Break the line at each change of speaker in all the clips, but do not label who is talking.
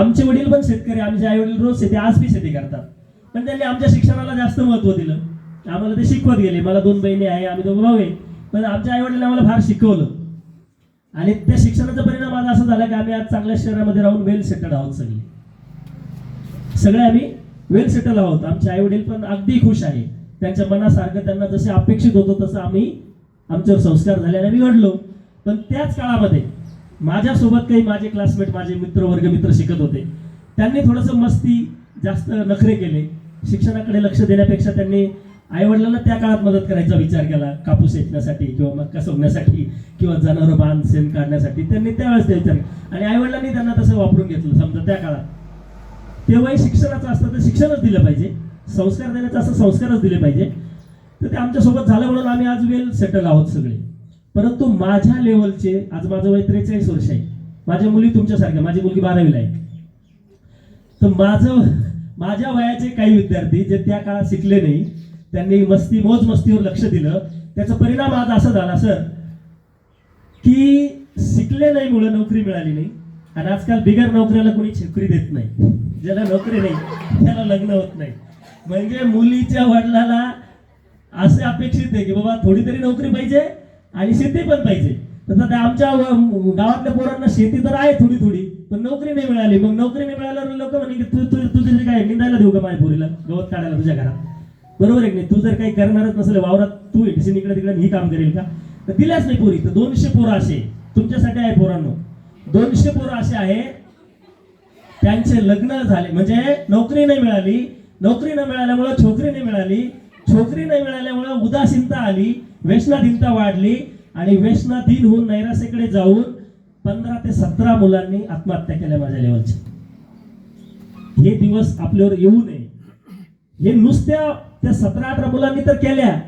आमचे वडील पण शेतकरी आमचे आई वडील रोज शेती आज बी शेती करतात. पण त्यांनी आमच्या शिक्षणाला जास्त महत्त्व दिलं. आम्हाला ते शिकवत गेले. मला दोन बहिणी आहे आम्ही दोघं भाऊ आहे. पण आमच्या आई वडिलांनी आम्हाला फार शिकवलं. आणि त्या शिक्षणाचा परिणाम आज असा झाला की आम्ही आज चांगल्या शहरामध्ये राहून वेल सेटल आहोत सगळे. सगळे आम्ही वेल सेटल आहोत. आमचे आई वडील पण अगदी खुश आहे. त्यांच्या मनासारखं त्यांना जसे अपेक्षित होतो तसं आम्ही आमच्यावर संस्कार झाले आणि आम्ही घडलो. पण त्याच काळामध्ये माझ्यासोबत काही माझे क्लासमेट माझे मित्र वर्ग मित्र शिकत होते. त्यांनी थोडंसं मस्ती जास्त नखरे केले. शिक्षणाकडे लक्ष देण्यापेक्षा त्यांनी आईवडिलांना त्या काळात मदत करायचा विचार केला. कापूस वेचण्यासाठी किंवा मक्का सोडण्यासाठी किंवा जनावर बांध शेण काढण्यासाठी त्यांनी त्यावेळेस ते विचार आणि आईवडिलांनी त्यांना तसं वापरून घेतलं समजा त्या काळात. तेव्हाही शिक्षणाचं असतं तर शिक्षणच दिलं पाहिजे. संस्कार देण्याचं असं संस्कारच दिले पाहिजे. तर ते आमच्यासोबत झालं म्हणून आम्ही आज वेल सेटल आहोत सगळे. परंतु माझ्या लेवलचे आज माझं वय त्रेचाळीस वर्ष आहे. माझ्या मुली तुमच्यासारख्या माझी मुलगी बारावीला आहे. तर माझं माझ्या वयाचे काही विद्यार्थी जे त्या काळात शिकले नाही त्यांनी मस्ती मोज मस्तीवर लक्ष दिलं. त्याचा परिणाम आज असा झाला सर की शिकले नाही मुळे नोकरी मिळाली नाही. आणि आजकाल बिगर नोकऱ्याला कोणी नोकरी देत नाही. ज्याला नोकरी नाही त्याला लग्न होत नाही. म्हणजे मुलीच्या वडिलाला असे अपेक्षित आहे की बाबा थोडी तरी नोकरी पाहिजे आणि शेती पण पाहिजे. तसं त्या आमच्या गावातल्या पोरांना शेती तर आहे थोडी थोडी पण नोकरी नाही मिळाली. मग नोकरी नाही मिळाल्यावर लोक म्हणे की तू तू तुझे काय निंदायला देऊ का माझ्या पोरीला? गवत काढायला तुझ्या घरात. बरोबर आहे की नाही? तू जर काही करणारच नसेल वावरात तू एकशे इकडे तिकडे ही काम करेल का? तर दिल्याच नाही पोरी. तर दोनशे पोरं असे तुमच्यासाठी आहे पोरांनो. दोनशे पोरं असे आहे त्यांचे लग्न झाले. म्हणजे नोकरी नाही मिळाली. नोकरी न मिळाल्यामुळं छोकरी नाही मिळाली. छोकरी नाही मिळाल्यामुळं उदासीनता आली व्यसनाधीनता वाढली आणि व्यसनाधीन होऊन नैराश्याकडे जाऊन पंधरा ते सतरा मुलांनी आत्महत्या केल्या माझ्या लेवलच्या. हे दिवस आपल्यावर येऊ नये. हे नुसत्या त्या सतरा अठरा मुलांनी तर केल्या.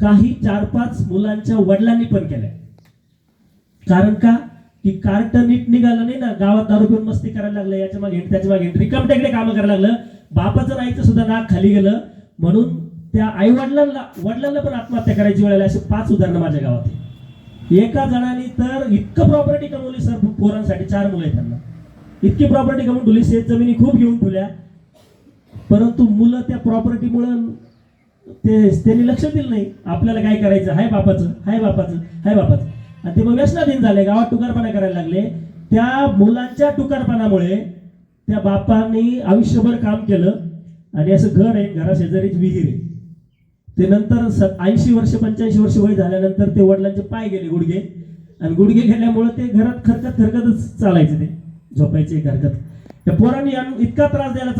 काही चार पाच मुलांच्या वडिलांनी पण केल्या. कारण का? की कार्ट नीट निघालं नाही ना गावात दारू पिऊन मस्ती करायला लागलं याच्या मागे त्याच्यामागे हिंड. रिकामटेकडे कामं करायला लागलं. बापाचं नाहीचं सुद्धा नाक खाली गेलं. म्हणून त्या आई वडिलांना वडिलांना पण आत्महत्या करायची वेळ आली असे पाच उदाहरणं माझ्या गावात एका जणांनी तर इतकं प्रॉपर्टी कमवली सर पोरांसाठी चार मुलं आहेत त्यांना. इतकी प्रॉपर्टी कमवून ठेवली शेत जमिनी खूप घेऊन ठेवल्या. परंतु मुलं त्या प्रॉपर्टीमुळं ते त्यांनी लक्ष दिलं नाही. आपल्याला काय करायचं? हाय बापाचं हाय बापाचं हाय बापाचं. आणि ते मग व्यसनाधीन झाले गावात टुकारपणा करायला लागले. त्या मुलांच्या टुकारपणामुळे त्या बापांनी आयुष्यभर काम केलं. आणि असं घर आहे घराशेजारीच विहीर आहे. ते नंतर ऐंशी वर्ष पंच्याऐंशी वर्ष वय झाल्यानंतर ते वडिलांचे पाय गेले गुडघे. आणि गुडघे गेल्यामुळे ते घरात खरकत खरकतच चालायचे ते. झोपायचे खरकत त्या पोरांनी इतका त्रास द्यायला